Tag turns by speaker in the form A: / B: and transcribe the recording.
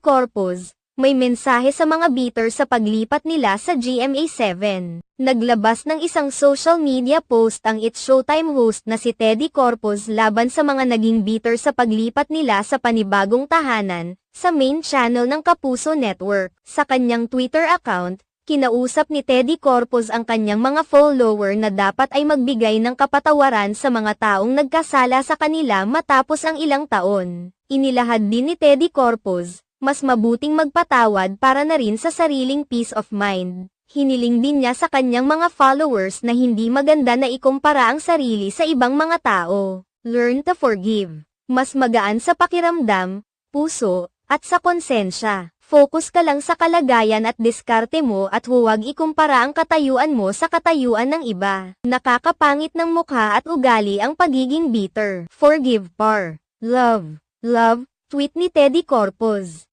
A: Corpus, may mensahe sa mga beater sa paglipat nila sa GMA7. Naglabas ng isang social media post ang It's Showtime host na si Teddy Corpus laban sa mga naging beater sa paglipat nila sa panibagong tahanan, sa main channel ng Kapuso Network. Sa kanyang Twitter account, kinausap ni Teddy Corpus ang kanyang mga follower na dapat ay magbigay ng kapatawaran sa mga taong nagkasala sa kanila matapos ang ilang taon. Inilahad din ni Teddy Corpus, mas mabuting magpatawad para na rin sa sariling peace of mind. Hiniling din niya sa kanyang mga followers na hindi maganda na ikumpara ang sarili sa ibang mga tao. Learn to forgive. Mas magaan sa pakiramdam, puso, at sa konsensya. Focus ka lang sa kalagayan at diskarte mo at huwag ikumpara ang katayuan mo sa katayuan ng iba. Nakakapangit ng mukha at ugali ang pagiging bitter. Forgive par. Love. Love. Tweet ni Teddy Corpus.